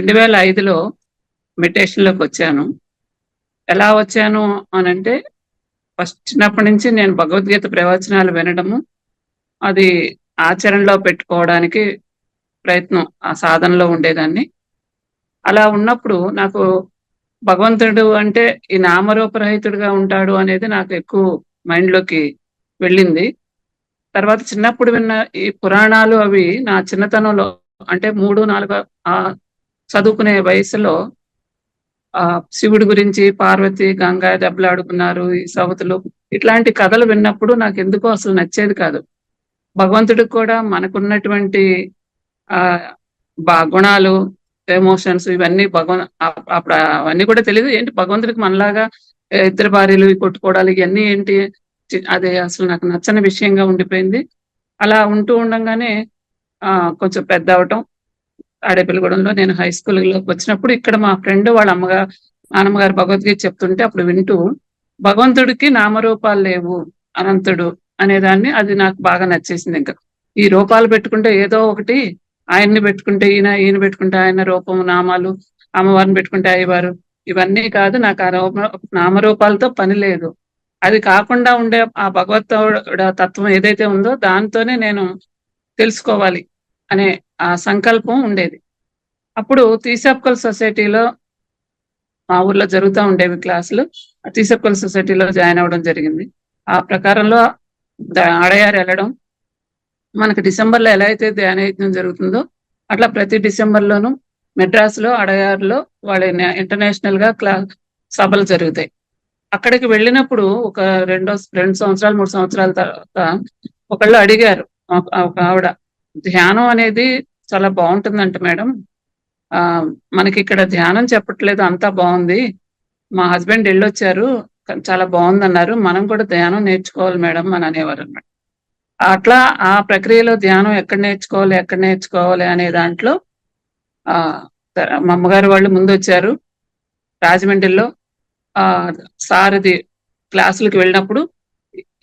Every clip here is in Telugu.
రెండు వేల ఐదులో మెడిటేషన్లోకి వచ్చాను. ఎలా వచ్చాను అనంటే ఫస్ట్ చిన్నప్పటి నుంచి నేను భగవద్గీత ప్రవచనాలు వినడము అది ఆచరణలో పెట్టుకోవడానికి ప్రయత్నం ఆ సాధనలో ఉండేదాన్ని. అలా ఉన్నప్పుడు నాకు భగవంతుడు అంటే ఈ నామరూపరహితుడిగా ఉంటాడు అనేది నాకు ఎక్కువ మైండ్లోకి వెళ్ళింది. తర్వాత చిన్నప్పుడు విన్న ఈ పురాణాలు అవి నా చిన్నతనంలో అంటే మూడు నాలుగు ఆ చదువుకునే వయసులో ఆ శివుడి గురించి పార్వతి గంగా దెబ్బలాడుకున్నారు ఈ సవతులు ఇట్లాంటి కథలు విన్నప్పుడు నాకు ఎందుకో అసలు నచ్చేది కాదు. భగవంతుడికి కూడా మనకున్నటువంటి ఆ బా గుణాలు ఎమోషన్స్ ఇవన్నీ భగవన్ అప్పుడు అవన్నీ కూడా తెలియదు ఏంటి భగవంతుడికి మనలాగా ఇద్దరు భార్యలు కొట్టుకోవడాలు ఇవన్నీ ఏంటి? అది అసలు నాకు నచ్చని విషయంగా ఉండిపోయింది. అలా ఉంటూ ఉండగానే ఆ కొంచెం పెద్ద అవటం ఆడేపల్లిగూడెంలో నేను హై స్కూల్లోకి వచ్చినప్పుడు ఇక్కడ మా ఫ్రెండ్ వాళ్ళ అమ్మగారు నాన్నమ్మగారు భగవద్గీత చెప్తుంటే అప్పుడు వింటూ భగవంతుడికి నామరూపాలు లేవు అనంతుడు అనేదాన్ని అది నాకు బాగా నచ్చేసింది ఇంకా. ఈ రూపాలు పెట్టుకుంటే ఏదో ఒకటి ఆయన్ని పెట్టుకుంటే ఈయన ఈయన పెట్టుకుంటే ఆయన రూపము నామాలు అమ్మవారిని పెట్టుకుంటే అయ్యవారు ఇవన్నీ కాదు నాకు ఆ రూప నామరూపాలతో పని లేదు. అది కాకుండా ఉండే ఆ భగవత్ తత్వం ఏదైతే ఉందో దాంతోనే నేను తెలుసుకోవాలి అనే ఆ సంకల్పం ఉండేది. అప్పుడు తీసప్కల్ సొసైటీలో మా ఊర్లో జరుగుతూ ఉండేవి క్లాసులు. తీసప్కల్ సొసైటీలో జాయిన్ అవ్వడం జరిగింది. ఆ ప్రకారంలో అడయారు వెళ్ళడం మనకి డిసెంబర్లో ఎలా అయితే ధ్యానయజ్ఞం జరుగుతుందో అట్లా ప్రతి డిసెంబర్లోనూ మెడ్రాస్లో అడయారులో వాళ్ళ ఇంటర్నేషనల్గా క్లా సభలు జరుగుతాయి. అక్కడికి వెళ్ళినప్పుడు ఒక రెండో రెండు సంవత్సరాలు మూడు సంవత్సరాల తర్వాత ఒకళ్ళు అడిగారు ఒక ఆవిడ ధ్యానం అనేది చాలా బాగుంటుందంట మేడం. ఆ మనకి ఇక్కడ ధ్యానం చెప్పట్లేదు అంతా బాగుంది. మా హస్బెండ్ వెళ్ళొచ్చారు చాలా బాగుంది అన్నారు మనం కూడా ధ్యానం నేర్చుకోవాలి మేడం అని అనేవారు అనమాట అట్లా ఆ ప్రక్రియలో ధ్యానం ఎక్కడ నేర్చుకోవాలి ఎక్కడ నేర్చుకోవాలి అనే దాంట్లో ఆ మా అమ్మగారు వాళ్ళు ముందు వచ్చారు రాజమండ్రిలో ఆ సారథి క్లాసులకు వెళ్ళినప్పుడు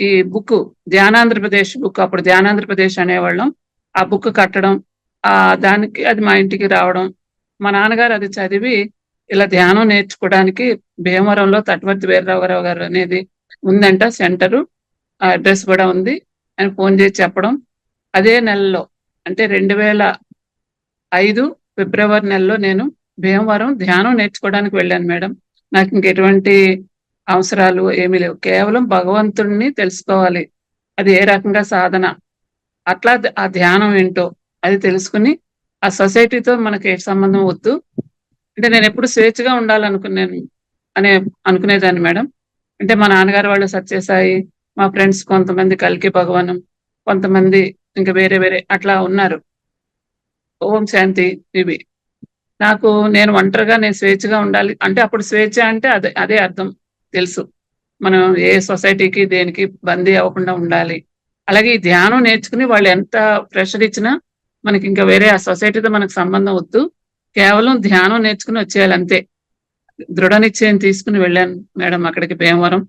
ఈ బుక్ ధ్యానాంధ్రప్రదేశ్ బుక్ అప్పుడు ధ్యానాంధ్రప్రదేశ్ అనేవాళ్ళం. ఆ బుక్ కట్టడం ఆ దానికి అది మా ఇంటికి రావడం. మా నాన్నగారు అది చదివి ఇలా ధ్యానం నేర్చుకోవడానికి భీమవరంలో తటవర్తి వీరరావు గారు అనేది ఉందంట సెంటరు. ఆ అడ్రస్ కూడా ఉంది. అని ఫోన్ చేసి చెప్పడం. అదే నెలలో అంటే రెండు వేల ఐదు ఫిబ్రవరి నెలలో నేను భీమవరం ధ్యానం నేర్చుకోవడానికి వెళ్ళాను మేడం. నాకు ఇంకెటువంటి అవసరాలు ఏమీ లేవు. కేవలం భగవంతుడిని తెలుసుకోవాలి. అది ఏ రకంగా సాధన? అట్లా ఆ ధ్యానం ఏంటో అది తెలుసుకుని ఆ సొసైటీతో మనకి సంబంధం వద్దు. అంటే నేను ఎప్పుడు స్వేచ్ఛగా ఉండాలనుకున్నాను అనే అనుకునేదాన్ని మేడం. అంటే మా నాన్నగారు వాళ్ళు సత్యసాయి మా ఫ్రెండ్స్ కొంతమంది కలికి భగవానం కొంతమంది ఇంకా వేరే వేరే అట్లా ఉన్నారు. ఓం శాంతి ఇవి నాకు నేను ఒంటరిగా నేను స్వేచ్ఛగా ఉండాలి. అంటే అప్పుడు స్వేచ్ఛ అంటే అదే అదే అర్థం తెలుసు. మనం ఏ సొసైటీకి దేనికి బందీ అవ్వకుండా ఉండాలి. అలాగే ఈ ధ్యానం నేర్చుకుని వాళ్ళు ఎంత ప్రెషర్ ఇచ్చినా మనకి ఇంకా వేరే ఆ సొసైటీతో మనకు సంబంధం వద్దు. కేవలం ధ్యానం నేర్చుకుని వచ్చేయాలి అంతే. దృఢ నిశ్చయం తీసుకుని వెళ్ళాను మేడం అక్కడికి భీమవరం.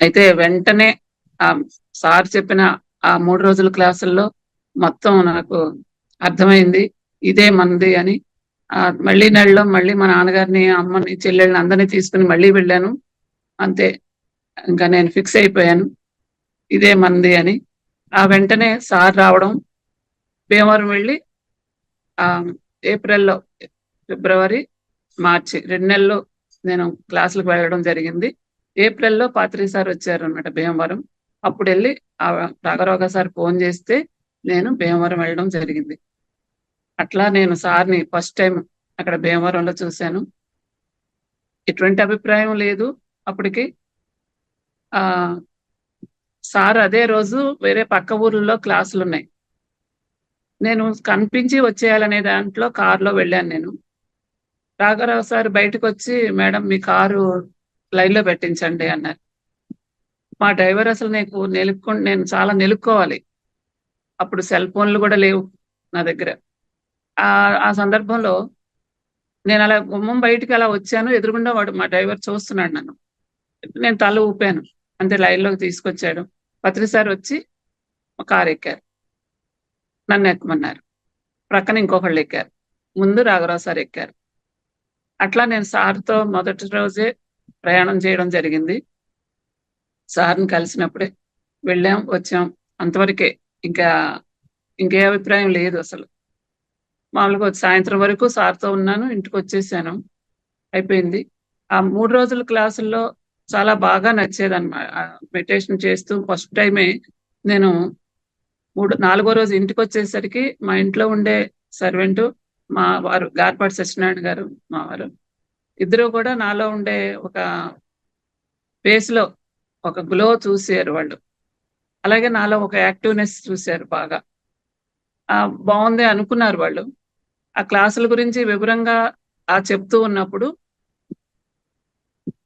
అయితే వెంటనే ఆ సార్ చెప్పిన ఆ మూడు రోజుల క్లాసుల్లో మొత్తం నాకు అర్థమైంది. ఇదే మంది అని. మళ్ళీ నెలలో మళ్ళీ మా నాన్నగారిని అమ్మని చెల్లెళ్ళని అందరినీ తీసుకుని మళ్ళీ వెళ్ళాను. అంతే. ఇంకా నేను ఫిక్స్ అయిపోయాను. ఇదే మంది అని. ఆ వెంటనే సార్ రావడం భీమవరం వెళ్ళి ఆ ఏప్రిల్లో ఫిబ్రవరి మార్చి రెండు నెలలు నేను క్లాసులకు వెళ్ళడం జరిగింది. ఏప్రిల్లో పాత్రి సార్ వచ్చారు అనమాట భీమవరం అప్పుడు వెళ్ళి ఆ రాఘరావు సార్ ఫోన్ చేస్తే నేను భీమవరం వెళ్ళడం జరిగింది. అట్లా నేను సార్ని ఫస్ట్ టైం అక్కడ భీమవరంలో చూశాను. ఎటువంటి అభిప్రాయం లేదు. అప్పటికి ఆ సార్ అదే రోజు వేరే పక్క ఊర్లలో క్లాసులు ఉన్నాయి నేను కనిపించి వచ్చేయాలనే దాంట్లో కారులో వెళ్ళాను నేను. రాఘరావు సార్ బయటకు వచ్చి మేడం మీ కారు లైన్లో పెట్టించండి అన్నారు. మా డ్రైవర్ అసలు నీకు నిలుక్కు నేను చాలా నిలుక్కోవాలి. అప్పుడు సెల్ ఫోన్లు కూడా లేవు నా దగ్గర. ఆ సందర్భంలో నేను అలా గుమ్మం బయటికి అలా వచ్చాను. ఎదురుగుండా వాడు మా డ్రైవర్ చూస్తున్నాడు నన్ను. నేను తల ఊపాను. అంతే లైన్లోకి తీసుకొచ్చాడు. పత్రిసారి వచ్చి కారు ఎక్కారు. నన్ను ఎక్కమన్నారు. ప్రక్కన ఇంకొకళ్ళు ఎక్కారు. ముందు రాఘరావు సార్ ఎక్కారు. అట్లా నేను సార్తో మొదటి రోజే ప్రయాణం చేయడం జరిగింది. సార్ని కలిసినప్పుడే వెళ్ళాం వచ్చాం. అంతవరకే ఇంకా ఇంకే అభిప్రాయం లేదు అసలు. మామూలుగా సాయంత్రం వరకు సార్తో ఉన్నాను ఇంటికి వచ్చేసాను. అయిపోయింది. ఆ మూడు రోజుల క్లాసుల్లో చాలా బాగా నచ్చేది అనమాట మెడిటేషన్ చేస్తూ ఫస్ట్ టైమే నేను మూడు నాలుగో రోజు ఇంటికి వచ్చేసరికి మా ఇంట్లో ఉండే సర్వెంట్ మా వారు గార్పాటి సత్యనారాయణ గారు మా వారు. ఇద్దరు కూడా నాలో ఉండే ఒక ఫేస్లో ఒక గ్లో చూసారు వాళ్ళు. అలాగే నాలో ఒక యాక్టివ్నెస్ చూశారు బాగా. ఆ బాగుంది అనుకున్నారు వాళ్ళు. ఆ క్లాసుల గురించి వివరంగా ఆ చెప్తూ ఉన్నప్పుడు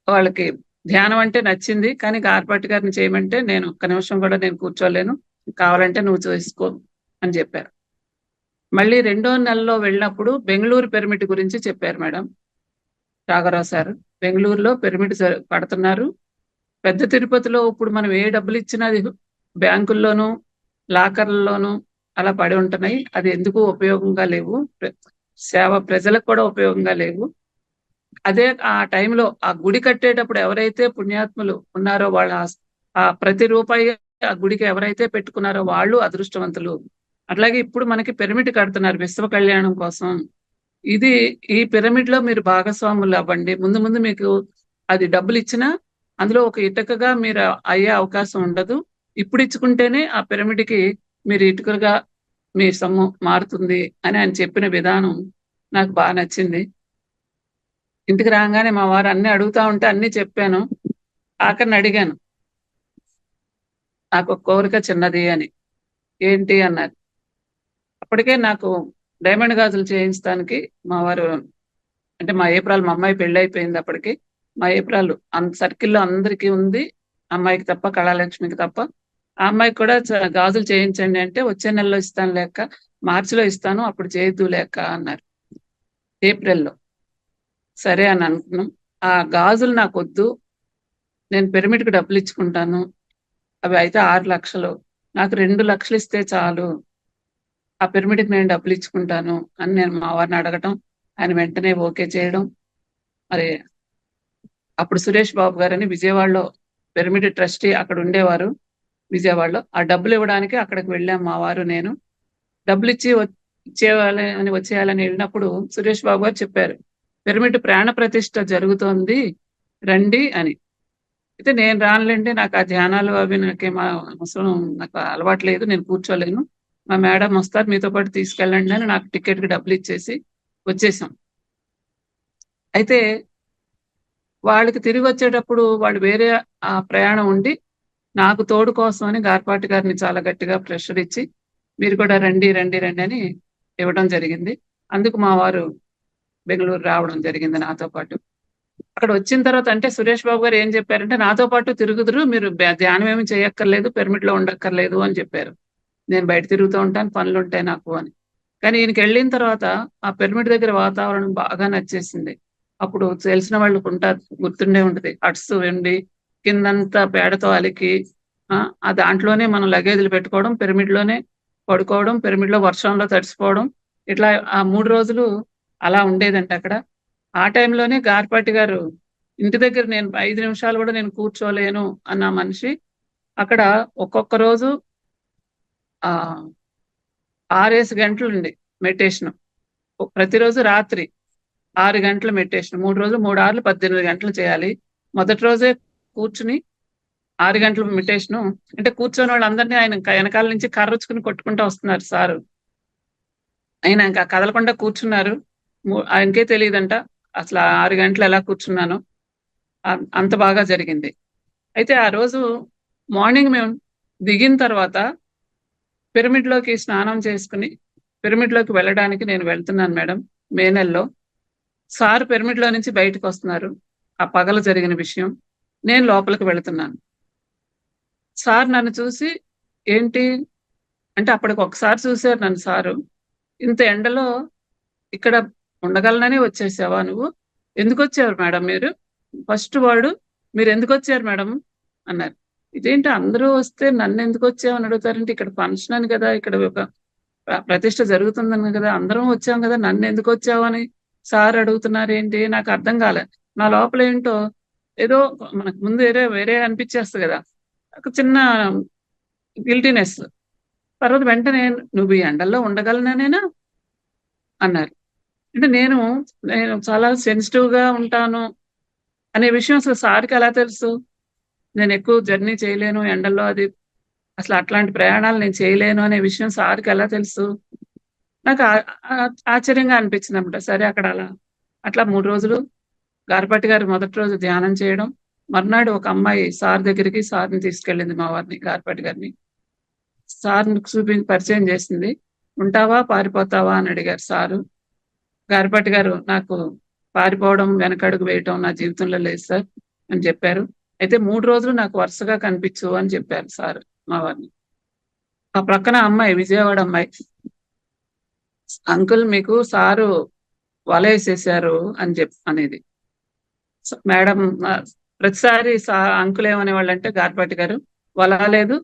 వాళ్ళకి ధ్యానం అంటే నచ్చింది కానీ గార్పాటి గారిని చేయమంటే నేను ఒక్క నిమిషం కూడా నేను కూర్చోలేను. కావాలంటే నువ్వు చూసుకో అని చెప్పారు. మళ్ళీ రెండో నెలలో వెళ్ళినప్పుడు బెంగళూరు పెర్మిట్ గురించి చెప్పారు మేడం. రాఘరావు సార్ బెంగళూరులో పెర్మిట్ పడుతున్నారు పెద్ద తిరుపతిలో ఇప్పుడు మనం ఏ డబ్బులు ఇచ్చినా అది బ్యాంకుల్లోనూ లాకర్లలోనూ అలా పడి ఉంటున్నాయి. అది ఎందుకు ఉపయోగంగా లేవు? సేవ ప్రజలకు కూడా ఉపయోగంగా లేవు. అదే ఆ టైంలో ఆ గుడి కట్టేటప్పుడు ఎవరైతే పుణ్యాత్ములు ఉన్నారో వాళ్ళ ఆ ప్రతి రూపాయి ఆ గుడికి ఎవరైతే పెట్టుకున్నారో వాళ్ళు అదృష్టవంతులు. అట్లాగే ఇప్పుడు మనకి పిరమిడ్ కడుతున్నారు విశ్వ కళ్యాణం కోసం. ఇది ఈ పిరమిడ్లో మీరు భాగస్వాములు అవ్వండి. ముందు ముందు మీకు అది డబ్బులు ఇచ్చినా అందులో ఒక ఇటుకగా మీరు అయ్యే అవకాశం ఉండదు. ఇప్పుడు ఇచ్చుకుంటేనే ఆ పిరమిడ్కి మీరు ఇటుకగా మీ సొమ్ము మారుతుంది అని ఆయన చెప్పిన విధానం నాకు బాగా నచ్చింది. ఇంటికి రాగానే మా వారు అన్ని అడుగుతా ఉంటే అన్ని చెప్పాను. ఆఖరిని అడిగాను. నాకు కోరిక చిన్నది అని. ఏంటి అన్నారు. అప్పటికే నాకు డైమండ్ గాజులు చేయించడానికి మా వారు అంటే మా ఏప్రాల్ మా అమ్మాయి పెళ్ళి అయిపోయింది అప్పటికి. మా ఏప్రాల్ అంత సర్కిల్లో అందరికీ ఉంది. అమ్మాయికి తప్ప కళాలక్ష్మికి తప్ప. ఆ అమ్మాయికి కూడా గాజులు చేయించండి అంటే వచ్చే నెలలో ఇస్తాను లేక మార్చిలో ఇస్తాను అప్పుడు చేయొద్దు లేక అన్నారు. ఏప్రిల్లో. సరే అని అనుకున్నాం. ఆ గాజులు నాకు వద్దు నేను పిరమిడ్కి డబ్బులు ఇచ్చుకుంటాను. అవి అయితే ఆరు లక్షలు. నాకు రెండు లక్షలు ఇస్తే చాలు. ఆ పిరమిడ్కి నేను డబ్బులు ఇచ్చుకుంటాను అని నేను మా వారిని అడగటం ఆయన వెంటనే ఓకే చేయడం. మరి అప్పుడు సురేష్ బాబు గారని విజయవాడలో పిరమిడ్ ట్రస్టీ అక్కడ ఉండేవారు విజయవాడలో. ఆ డబ్బులు ఇవ్వడానికి అక్కడికి వెళ్ళాం మా వారు నేను. డబ్బులు ఇచ్చి ఇచ్చేయాలని వచ్చేయాలని వెళ్ళినప్పుడు సురేష్ బాబు గారు చెప్పారు పిరమిడ్ ప్రాణ ప్రతిష్ట జరుగుతోంది రండి అని. అయితే నేను రానులేంటే నాకు ఆ ధ్యానాలు అవి నాకేం అవసరం నాకు అలవాటు లేదు నేను కూర్చోలేను. మా మేడం వస్తారు మీతో పాటు తీసుకెళ్ళండి అని నాకు టికెట్కి డబ్బులు ఇచ్చేసి వచ్చేసాం. అయితే వాళ్ళకి తిరిగి వచ్చేటప్పుడు వాళ్ళు వేరే ఆ ప్రయాణం ఉండి నాకు తోడు కోసం అని గార్పాటి గారిని చాలా గట్టిగా ప్రెషర్ ఇచ్చి మీరు కూడా రండి రండి రండి అని ఇవ్వడం జరిగింది. అందుకు మా వారు బెంగళూరు రావడం జరిగింది నాతో పాటు. అక్కడ వచ్చిన తర్వాత అంటే సురేష్ బాబు గారు ఏం చెప్పారంటే నాతో పాటు తిరుగుదురు మీరు ధ్యానం ఏమి చేయక్కర్లేదు పిరమిడ్లో ఉండక్కర్లేదు అని చెప్పారు. నేను బయట తిరుగుతూ ఉంటాను పనులు ఉంటాయి నాకు అని. కానీ ఈయనకి వెళ్ళిన తర్వాత ఆ పిరమిడ్ దగ్గర వాతావరణం బాగా నచ్చేసింది. అప్పుడు తెలిసిన వాళ్ళకు ఉంటారు గుర్తుండే ఉంటుంది. హట్స్ వెండి కిందంతా పేడతో అలికి ఆ దాంట్లోనే మనం లగేజీలు పెట్టుకోవడం పిరమిడ్లోనే పడుకోవడం పిరమిడ్లో వర్షంలో తడిసిపోవడం ఇట్లా ఆ మూడు రోజులు అలా ఉండేదంట అక్కడ. ఆ టైంలోనే గార్పాటి గారు ఇంటి దగ్గర నేను ఐదు నిమిషాలు కూడా నేను కూర్చోలేను అన్న మనిషి అక్కడ ఒక్కొక్క రోజు ఆ ఆరేసి గంటలు ఉంది మెడిటేషన్. ప్రతిరోజు రాత్రి ఆరు గంటల మెడిటేషన్. మూడు రోజులు మూడు ఆరులు పద్దెనిమిది గంటలు చేయాలి. మొదటి రోజే కూర్చుని ఆరు గంటల మెడిటేషను. అంటే కూర్చొని వాళ్ళందరినీ ఆయన వెనకాల నుంచి కర్రొచ్చుకుని కొట్టుకుంటూ వస్తున్నారు సారు. ఆయన ఇంకా కదలకుండా కూర్చున్నారు. ఆయనకే తెలియదంట. అసలు ఆరు గంటలు ఎలా కూర్చున్నాను. అంత బాగా జరిగింది. అయితే ఆ రోజు మార్నింగ్ మేము దిగిన తర్వాత పిరమిడ్లోకి స్నానం చేసుకుని పిరమిడ్లోకి వెళ్ళడానికి నేను వెళ్తున్నాను మేడం మే నెలలో. సార్ పిరమిడ్లో నుంచి బయటకు వస్తున్నారు. ఆ పగల జరిగిన విషయం నేను లోపలికి వెళుతున్నాను. సార్ నన్ను చూసి ఏంటి? అంటే అప్పటికి ఒకసారి చూశారు నన్ను సారు. ఇంత ఎండలో ఇక్కడ ఉండగలనని వచ్చేసావా నువ్వు ఎందుకు వచ్చారు మేడం మీరు ఫస్ట్ వాడు మీరు ఎందుకు వచ్చారు మేడం అన్నారు ఇదేంటి అందరూ వస్తే నన్ను ఎందుకు వచ్చామని అడుగుతారంటే ఇక్కడ ఫంక్షన్ అని కదా ఇక్కడ ఒక ప్రతిష్ట జరుగుతుందని కదా! అందరం వచ్చాం కదా! నన్ను ఎందుకు అని సార్ అడుగుతున్నారు ఏంటి నాకు అర్థం కాలే. నా లోపల ఏంటో ఏదో మనకు ముందు వేరే వేరే అనిపించేస్తుంది కదా ఒక చిన్న గిల్టీనెస్. తర్వాత వెంటనే "నువ్వు ఈ ఎండల్లో ఉండగలననేనా?" అన్నారు. అంటే నేను, నేను చాలా సెన్సిటివ్గా ఉంటాను అనే విషయం అసలు సార్‌కి ఎలా తెలుసు? నేను ఎక్కువ జర్నీ చేయలేను ఎండల్లో అది. అసలు అట్లాంటి ప్రయాణాలు నేను చేయలేను అనే విషయం సార్‌కి ఎలా తెలుసు? నాకు ఆశ్చర్యంగా అనిపించింది అనమాట సరే అక్కడ అలా అట్లా మూడు రోజులు గారపట్టి గారు మొదటి రోజు ధ్యానం చేయడం. మర్నాడు ఒక అమ్మాయి సార్ దగ్గరికి సార్‌ని తీసుకెళ్ళింది మా వారిని గారపట్టి గారిని. సార్‌ని చూపి పరిచయం చేసింది. "ఉంటావా? పారిపోతావా?" అని అడిగారు సారు. గారిపాటి గారు నాకు పారిపోవడం, వెనకడుగు వేయటం నా జీవితంలో లేదు సార్ అని చెప్పారు. అయితే మూడు రోజులు నాకు వరుసగా కనిపించు అని చెప్పారు సారు మా వారిని. ఆ ప్రక్కన అమ్మాయి విజయవాడ అమ్మాయి. అంకుల్ మీకు సారు వలేసేసారు అని చెప్ అనేది. మేడం ప్రతిసారి సా అంకుల్ ఏమనేవాళ్ళంటే గార్పాటి గారు "వల లేదు,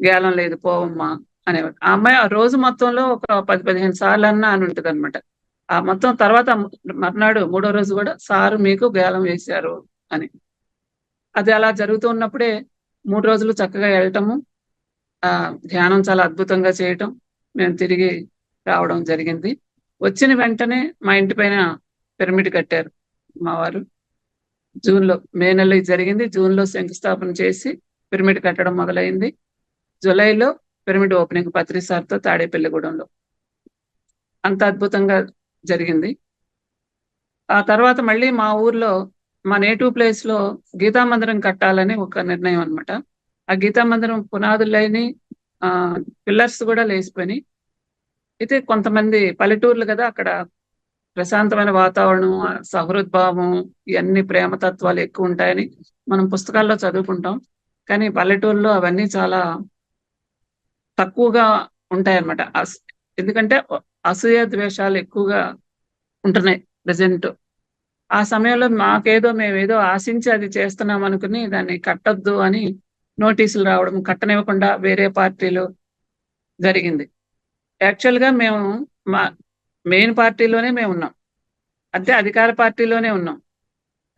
గేలం లేదు పోవమ్మా" అనేవాడు ఆ అమ్మాయి ఆ రోజు మొత్తంలో ఒక పది పదిహేను సార్లు అన్నా అని ఉంటుంది అనమాట ఆ మొత్తం తర్వాత మర్నాడు మూడో రోజు కూడా "సారు మీకు గేలం వేశారు" అని. అది అలా జరుగుతూ ఉన్నప్పుడే మూడు రోజులు చక్కగా వెళ్ళటము ఆ ధ్యానం చాలా అద్భుతంగా చేయటం. మేము తిరిగి రావడం జరిగింది. వచ్చిన వెంటనే మా ఇంటి పైన పిరమిడ్ కట్టారు మా వారు. జూన్‌లో మే నెలలో ఇది జరిగింది. జూన్‌లో శంకుస్థాపన చేసి పిరమిడ్ కట్టడం మొదలైంది. జూలైలో పిరమిడ్ ఓపెనింగ్ పత్రి సార్‌తో తాడేపల్లిగూడెంలో. అంత అద్భుతంగా జరిగింది. ఆ తర్వాత మళ్ళీ మా ఊర్లో మా నేటివ్ ప్లేస్‌లో గీతా మందిరం కట్టాలని ఒక నిర్ణయం అన్నమాట. ఆ గీతా మందిరం పునాదులు లేని ఆ పిల్లర్స్ కూడా లేసిపోయినాయి. అయితే కొంతమంది పల్లెటూర్లు కదా అక్కడ ప్రశాంతమైన వాతావరణం, సహృద్భావం ఇవన్నీ ప్రేమ తత్వాలు ఎక్కువుంటాయని మనం పుస్తకాల్లో చదువుకుంటాం. కానీ పల్లెటూరులో అవన్నీ చాలా తక్కువగా ఉంటాయన్నమాట. ఎందుకంటే అసూయ, ద్వేషాలు ఎక్కువగా ఉంటున్నాయి ప్రజెంట్ ఆ సమయంలో మాకేదో మేమేదో ఆశించి అది చేస్తున్నాం అనుకుని దాన్ని కట్టొద్దు అని నోటీసులు రావడం, కట్టనివ్వకుండా వేరే పార్టీలు జరిగింది. యాక్చువల్‌గా మేము మా మెయిన్ పార్టీలోనే మేమున్నాం. అంతే అధికార పార్టీలోనే ఉన్నాం.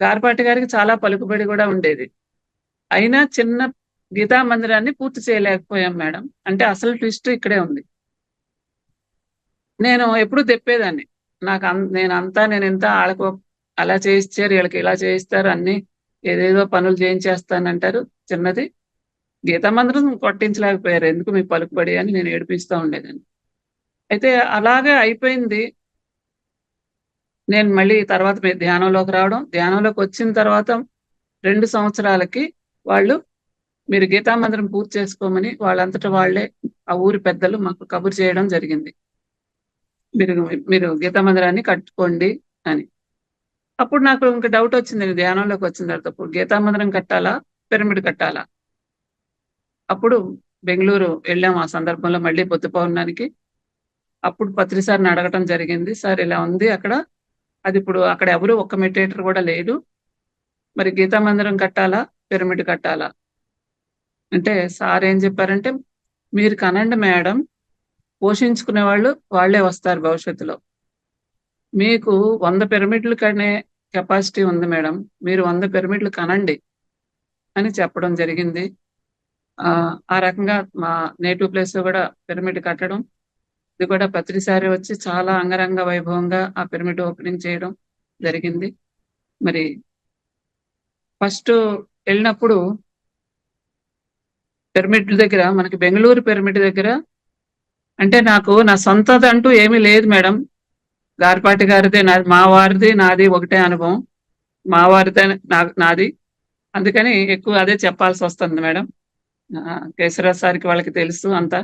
గారపాటి గారికి చాలా పలుకుబడి కూడా ఉండేది. అయినా చిన్న గీతా మందిరాన్ని పూర్తి చేయలేకపోయాం మేడం. అంటే అసలు ట్విస్ట్ ఇక్కడే ఉంది. నేను ఎప్పుడు తెప్పేదాన్ని నాకు నేను అంతా నేను ఎంత వాళ్ళకు అలా చేయిస్తారు వీళ్ళకి ఇలా చేయిస్తారు అన్ని ఏదేదో పనులు చేయించేస్తానంటారు. చిన్నది గీతా మందిరం కొట్టించలేకపోయారు. ఎందుకు మీ పలుకుబడి అని నేను ఏడిపిస్తా ఉండేదాన్ని. అయితే అలాగే అయిపోయింది. నేను మళ్ళీ తర్వాత మీ ధ్యానంలోకి రావడం. ధ్యానంలోకొచ్చిన తర్వాత రెండు సంవత్సరాలకి వాళ్ళు మీరు గీతా మందిరం పూర్తి చేసుకోమని వాళ్ళంతట వాళ్ళే ఆ ఊరి పెద్దలు మాకు కబురు చేయడం జరిగింది. మీరు మీరు గీతా మందిరాన్ని కట్టుకోండి అని. అప్పుడు నాకు ఇంక ధ్యానంలోకి వచ్చిన తర్వాత. అప్పుడు గీతా మందిరం కట్టాలా? పిరమిడ్ కట్టాలా? అప్పుడు బెంగళూరు వెళ్ళాం ఆ సందర్భంలో మళ్ళీ బుద్ధ పౌర్ణానికి. అప్పుడు పత్రి సార్‌ని అడగటం జరిగింది. సార్ ఇలా ఉంది అక్కడ. అది ఇప్పుడు అక్కడ ఎవరు ఒక్క మెడిటేటర్ కూడా లేడు. మరి గీతా మందిరం కట్టాలా? పిరమిడ్ కట్టాలా? అంటే సార్ ఏం చెప్పారంటే, "మీరు కనండి మేడం. పోషించుకునే వాళ్ళు వాళ్ళే వస్తారు భవిష్యత్తులో. మీకు వంద పిరమిడ్‌లు కనే కెపాసిటీ ఉంది మేడం. మీరు వంద పిరమిడ్‌లు కనండి" అని చెప్పడం జరిగింది. ఆ రకంగా మా నేటివ్ ప్లేస్ కూడా పిరమిడ్ కట్టడం. ఇది కూడా ప్రతిసారి వచ్చి చాలా అంగరంగ వైభవంగా ఆ పిరమిడ్ ఓపెనింగ్ చేయడం జరిగింది. మరి ఫస్ట్ వెళ్ళినప్పుడు పిరమిడ్ల దగ్గర మనకి బెంగళూరు పిరమిడ్ దగ్గర అంటే నాకు నా సొంతది అంటూ ఏమీ లేదు మేడం. గారిపాటి గారిదే నాది మా వారిది, నాది ఒకటే అనుభవం. మా వారిదే నా నాది. అందుకని ఎక్కువ అదే చెప్పాల్సి వస్తుంది మేడం. ఆ! సార్‌కి వాళ్ళకి తెలుసు అంతా.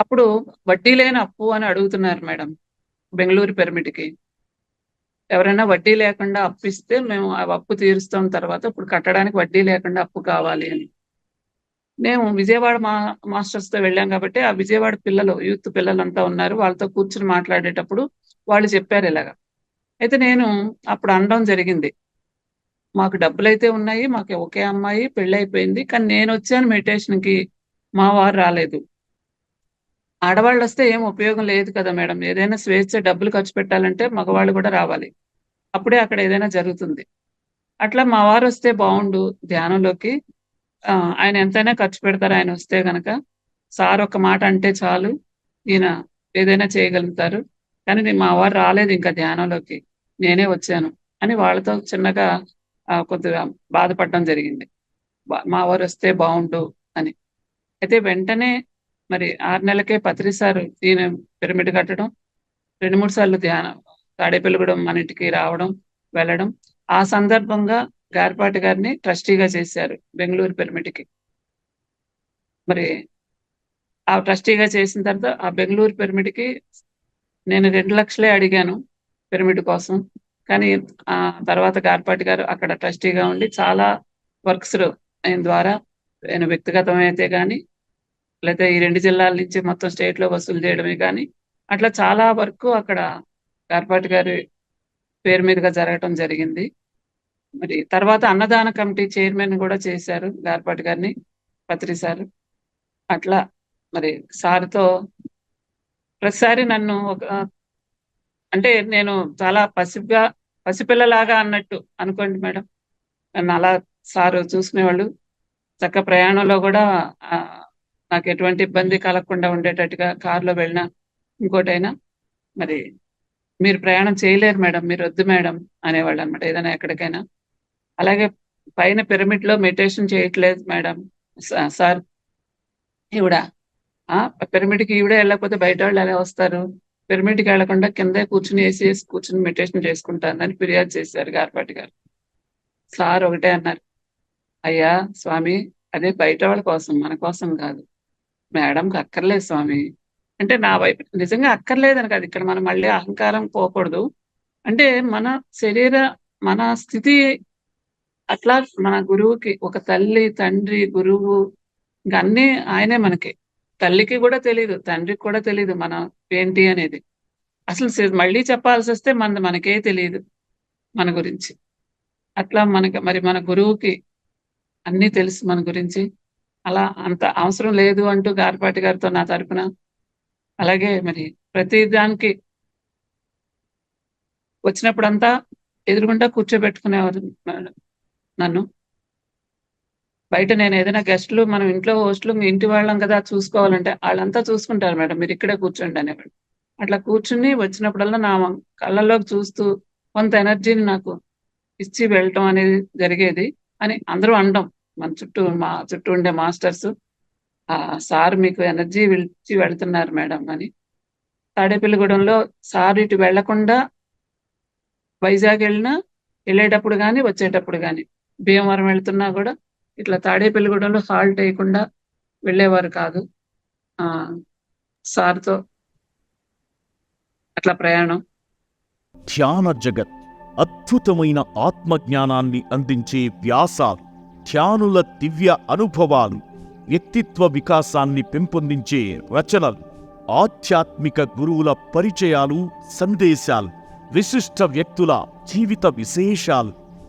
అప్పుడు వడ్డీ లేని అప్పు అని అడుగుతున్నారు మేడం. బెంగళూరు పెర్మిట్కి ఎవరైనా వడ్డీ లేకుండా అప్పు ఇస్తే మేము ఆ అప్పు తీరుస్తాం తర్వాత ఇప్పుడు కట్టడానికి వడ్డీ లేకుండా అప్పు కావాలి అని. మేము విజయవాడ మా మాస్టర్స్తో వెళ్ళాం కాబట్టి ఆ విజయవాడ పిల్లలు యూత్ పిల్లలంతా ఉన్నారు. వాళ్ళతో కూర్చుని మాట్లాడేటప్పుడు వాళ్ళు చెప్పారు ఇలాగా అయితే నేను అప్పుడు అనడం జరిగింది. మాకు డబ్బులైతే ఉన్నాయి. మాకు ఒకే అమ్మాయి పెళ్ళయిపోయింది. కానీ నేను వచ్చాను మెడిటేషన్ మెడిటేషన్‌కి. మా వారు రాలేదు. ఆడవాళ్ళొస్తే ఏం ఉపయోగం లేదు కదా మేడం. ఏదైనా స్వేచ్ఛ డబ్బులు ఖర్చు పెట్టాలంటే మగవాళ్ళు కూడా రావాలి. అప్పుడే అక్కడ ఏదైనా జరుగుతుంది. అట్లా మా వారు వస్తే బాగుండు ధ్యానంలోకి. ఆయన ఎంతైనా ఖర్చు పెడతారు ఆయన వస్తే గనక. సార్ ఒక్క మాట అంటే చాలు. ఈయన ఏదైనా చేయగలుగుతారు. కానీ నేను మా వారు రాలేదు ఇంకా ధ్యానంలోకి. నేనే వచ్చాను అని వాళ్ళతో చిన్నగా కొద్దిగా బాధపడడం జరిగింది. మా వారు వస్తే బాగుండు అని. అయితే వెంటనే మరి ఆరు నెలలకే పత్రి సార్ ఈయన పిరమిడ్ కట్టడం. 2, 3 సార్లు ధ్యానం తాడేపల్లిగూడెం మన ఇంటికి రావడం, వెళ్ళడం. ఆ సందర్భంగా గారపాటి గారిని ట్రస్టీగా చేశారు బెంగళూరు పిరమిడ్‌కి. మరి ఆ ట్రస్టీగా చేసిన తర్వాత ఆ బెంగళూరు పిరమిడ్‌కి నేను రెండు లక్షలే అడిగాను పిరమిడ్ కోసం. కానీ ఆ తర్వాత గార్పాటి గారు అక్కడ ట్రస్టీగా ఉండి చాలా వర్క్స్ ఆయన ద్వారా ఆయన వ్యక్తిగతమైతే కానీ లేకపోతే ఈ రెండు జిల్లాల నుంచి మొత్తం స్టేట్‌లో వసూలు చేయడమే కానీ అట్లా చాలా వరకు అక్కడ గార్పాటి గారి పేరు మీదుగా జరగటం జరిగింది. మరి తర్వాత అన్నదాన కమిటీ చైర్మన్ కూడా చేశారు గార్పాటి గారిని పత్రి సారు. అట్లా మరి సార్‌తో ప్రతిసారి నన్ను ఒక అంటే నేను చాలా పసిగా పసిపిల్లలాగా అన్నట్టు అనుకోండి మేడం. నన్ను అలా సారు చూసుకునేవాళ్ళు. చక్క ప్రయాణంలో కూడా నాకు ఎటువంటి ఇబ్బంది కలగకుండా ఉండేటట్టుగా కారులో వెళ్ళినా, ఇంకోటైనా మరి "మీరు ప్రయాణం చేయలేరు మేడం. మీరు వద్దు మేడం" అనేవాళ్ళు అనమాట ఏదైనా ఎక్కడికైనా. అలాగే పైన పిరమిడ్లో మెడిటేషన్ చేయట్లేదు మేడం స సార్. ఈవిడ ఆ! పిరమిడ్‌కి ఈవిడే బయట వాళ్ళు ఎలా వస్తారు? పిరమిడ్‌కెళ్ళకుండా కిందే కింద కూర్చుని వేసి కూర్చొని మెడిటేషన్ చేసుకుంటానని ఫిర్యాదు చేశారు గార్పాటి గారు. సార్ ఒకటే అన్నారు. "అయ్యా! స్వామి అదే బయట వాళ్ళ కోసం మన కోసం కాదు. మేడంకి అక్కర్లేదు స్వామి." అంటే నా వైపు నిజంగా అక్కర్లేదని కాదు. ఇక్కడ మనం మళ్ళీ అహంకారం పోకూడదు. అంటే మన శరీర మన స్థితి అట్లా మన గురువుకి ఒక తల్లి, తండ్రి, గురువు అన్ని ఆయనే మనకి. తల్లికి కూడా తెలియదు తండ్రికి కూడా తెలియదు మనం ఏంటి అనేది. అసలు మళ్ళీ చెప్పాల్సి వస్తే మన మనకే తెలియదు మన గురించి. అట్లా మనకి మరి మన గురువుకి అన్నీ తెలుసు మన గురించి. అలా అంత అవసరం లేదు అంటూ గారిపాటి గారితో నా తరపున అలాగే మరి ప్రతి దానికి వచ్చినప్పుడంతా ఎదురుగుండా కూర్చోబెట్టుకునేవారు నన్ను. బయట నేను ఏదైనా గెస్ట్‌లు మనం ఇంట్లో హోస్ట్‌లు మీ ఇంటి వాళ్ళం కదా! చూసుకోవాలంటే వాళ్ళంతా చూసుకుంటారు మేడం. మీరిక్కడే కూర్చోండి అనేవాడు అట్లా కూర్చుని వచ్చినప్పుడల్లా నా కళ్ళల్లోకి చూస్తూ కొంత ఎనర్జీని నాకు ఇచ్చి వెళ్ళటం అనేది జరిగేది అని అందరూ అనడం. మన చుట్టూ మా చుట్టూ ఉండే మాస్టర్స్. ఆ "సార్ మీకు ఎనర్జీ ఇచ్చి వెళ్తున్నారు మేడం" అని. తాడేపల్లిగూడెంలో సార్ ఇటు వెళ్ళకుండా వైజాగ్ వెళ్ళినా వెళ్ళేటప్పుడు గాని, వచ్చేటప్పుడు కానీ భీమవరం వెళ్తున్నా కూడా ఇట్లా తాడేపల్లిగూడెంలో హాల్ట్ అయ్యకుండా వెళ్ళేవారు కాదు. ఆ! సార్‌తో అట్లా ప్రయాణం. ధ్యాన జగత్ అద్భుతమైన ఆత్మజ్ఞానాన్ని అందించే వ్యాసాలు, ధ్యానుల దివ్య అనుభవాలు, వ్యక్తిత్వ వికాసాన్ని పెంపొందించే రచనలు, ఆధ్యాత్మిక గురువుల పరిచయాలు, సందేశాలు, విశిష్ట వ్యక్తుల జీవిత విశేషాలు,